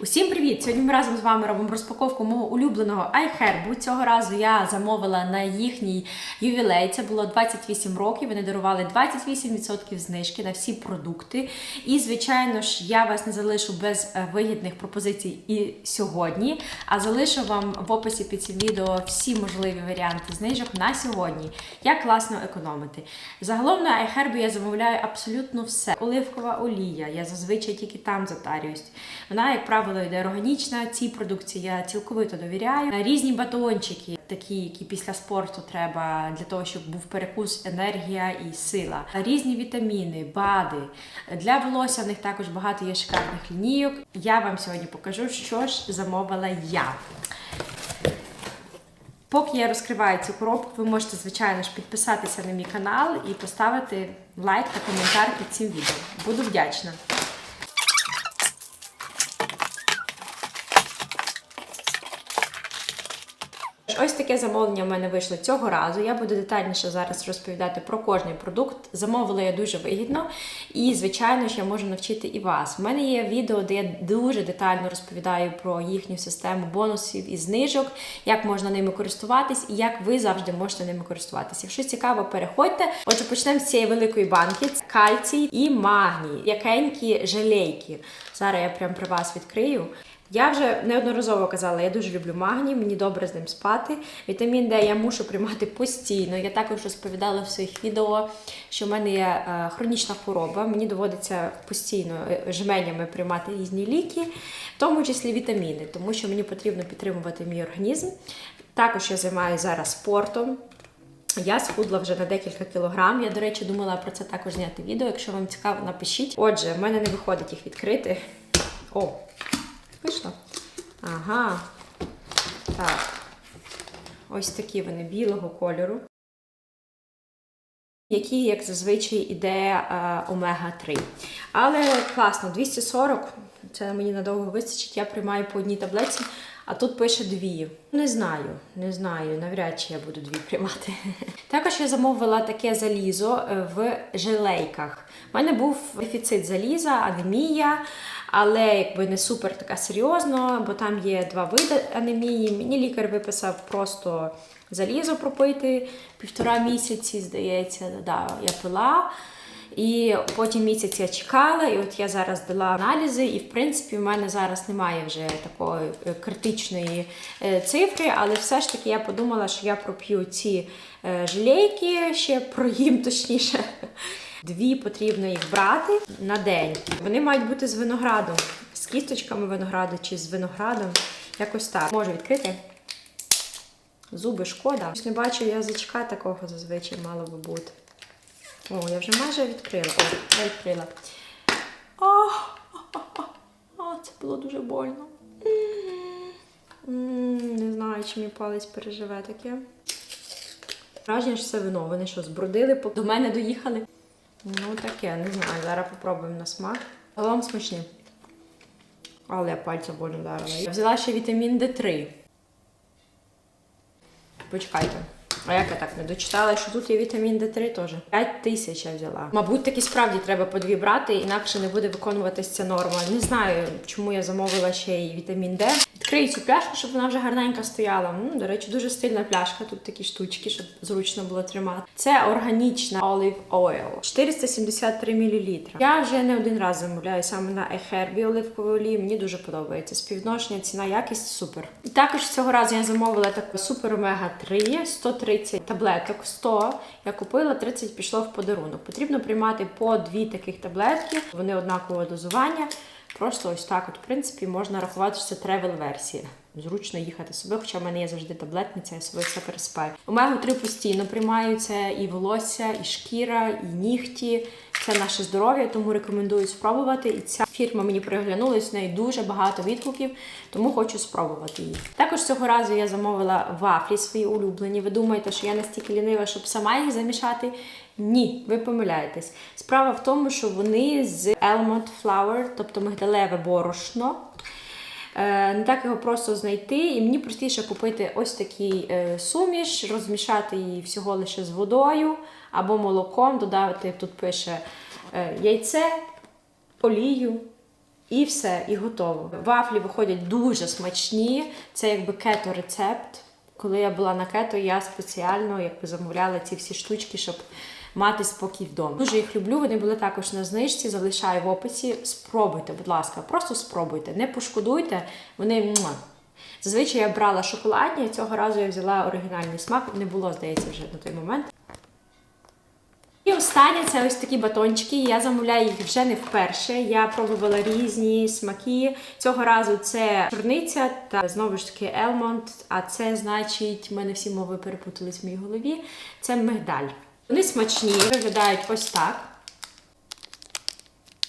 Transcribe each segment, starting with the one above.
Усім привіт! Сьогодні ми разом з вами робимо розпаковку мого улюбленого iHerb. Цього разу я замовила на їхній ювілей. Це було 28 років. Вони дарували 28% знижки на всі продукти. І, звичайно ж, я вас не залишу без е, вигідних пропозицій і сьогодні, а залишу вам в описі під цим відео всі можливі варіанти знижок на сьогодні. Як класно економити. Загалом на iHerb я замовляю абсолютно все. Оливкова олія. Я зазвичай тільки там затарююсь. Вона, як правило, йде органічна. Цій продукції я цілковито довіряю. Різні батончики, такі, які після спорту треба для того, щоб був перекус, енергія і сила. Різні вітаміни, БАДи. Для волосся в них також багато є шикарних лінійок. Я вам сьогодні покажу, що ж замовила я. Поки я розкриваю цю коробку, ви можете, звичайно ж, підписатися на мій канал і поставити лайк та коментар під цим відео. Буду вдячна. Ось таке замовлення в мене вийшло цього разу. Я буду детальніше зараз розповідати про кожний продукт. Замовила я дуже вигідно, і, звичайно ж, я можу навчити і вас. У мене є відео, де я дуже детально розповідаю про їхню систему бонусів і знижок, як можна ними користуватись і як ви завжди можете ними користуватися. Якщо цікаво, переходьте. Отже, почнемо з цієї великої банки: Це кальцій і магній, якенькі желейки. Зараз я прямо при вас відкрию. Я вже неодноразово казала, я дуже люблю магній, мені добре з ним спати. Вітамін Д я мушу приймати постійно. Я також розповідала в своїх відео, що в мене є е, хронічна хвороба. Мені доводиться постійно е, жменями приймати різні ліки, в тому числі вітаміни, тому що мені потрібно підтримувати мій організм. Також я займаюся зараз спортом. Я схудла вже на декілька кілограм. Я, до речі, думала про це також зняти відео. Якщо вам цікаво, напишіть. Отже, в мене не виходить їх відкрити. О, Вийшло? Ага. Так. Ось такі вони білого кольору. Які, як зазвичай, іде е, омега-3. Але класно, 240, це мені надовго вистачить, я приймаю по одній таблетці, а тут пише дві. Не знаю, не знаю, навряд чи я буду дві приймати. Також я замовила таке залізо е, в желейках. У мене був дефіцит заліза, анемія, але якби не супер така серйозно, бо там є два види анемії. Мені лікар виписав просто залізо пропити півтора місяці, здається, да, я пила. І потім місяць я чекала, і от я зараз дала аналізи, і в принципі в мене зараз немає вже такої е, критичної е, цифри, але все ж таки я подумала, що я проп'ю ці е, желейки, ще проїм точніше. Дві потрібно їх брати на день. Вони мають бути з виноградом, з кісточками винограду чи з виноградом. Якось так. Можу відкрити. Зуби шкода. Ось Не бачу язичка такого зазвичай мало би бути. О, я вже майже відкрила. О, я відкрила. О, о, це було дуже больно. Не знаю, чи мій палець переживе таке. Враження, що це вино. Вони що, збродили, поки до мене доїхали. Ну, таке, не знаю. Зараз попробуємо на смак. Загалом смачні. Але я пальця больно вдарила. Я взяла ще вітамін Д3. Почекайте. А як я так не дочитала, що тут є вітамін Д3 теж. 5 тисяч я взяла. Мабуть, таки справді треба по дві брати, інакше не буде виконуватися ця норма. Не знаю, чому я замовила ще й вітамін Д. Відкрию цю пляшку, щоб вона вже гарненько стояла. М, до речі, дуже стильна пляшка. Тут такі штучки, щоб зручно було тримати. Це органічна olive oil. 473 мл. Я вже не один раз замовляю саме на iHerb оливкову олію. Мені дуже подобається. Співвідношення, ціна, якість супер. І також цього разу я замовила таку супер омега 3 130 таблеток. 100 я купила, 30 пішло в подарунок. Потрібно приймати по дві таких таблетки. Вони однакового дозування. Просто ось так, от, в принципі, можна рахувати, що це тревел-версія. Зручно їхати собі, хоча в мене є завжди таблетниця, я собі все переспаю. Омегу 3 постійно приймаються і волосся, і шкіра, і нігті. Це наше здоров'я, тому рекомендую спробувати. І ця фірма мені приглянулась, в неї дуже багато відгуків, тому хочу спробувати її. Також цього разу я замовила вафлі свої улюблені. Ви думаєте, що я настільки лінива, щоб сама їх замішати? Ні, ви помиляєтесь. Справа в тому, що вони з Almond Flour, тобто мигдалеве борошно. Е, Не так його просто знайти, і мені простіше купити ось такий е, суміш, розмішати її всього лише з водою або молоком, додати, тут пише е, яйце, олію І все, і готово. Вафлі виходять дуже смачні. Це якби кето-рецепт. Коли я була на кето, я спеціально якби замовляла ці всі штучки, щоб мати спокій вдома. Дуже їх люблю. Вони були також на знижці. Залишаю в описі. Спробуйте, будь ласка, просто спробуйте. Не пошкодуйте. Вони. Зазвичай я брала шоколадні, цього разу я взяла оригінальний смак. Не було, здається, вже на той момент. І останнє це ось такі батончики. Я замовляю їх вже не вперше. Я пробувала різні смаки. Цього разу це чорниця та знову ж таки Елмонт. А це значить, в мене всі мови перепутались в моїй голові. Це мигдаль. Вони смачні, виглядають ось так.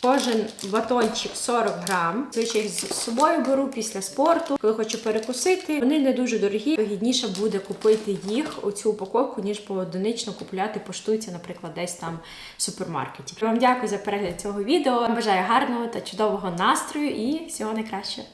Кожен батончик 40 грам. Звичай їх з собою беру після спорту, коли хочу перекусити. Вони не дуже дорогі. Вигідніше буде купити їх оцю упаковку, ніж поодинично купляти по штуці, наприклад, десь там в супермаркеті. Вам дякую за перегляд цього відео. Бажаю гарного та чудового настрою і всього найкращого.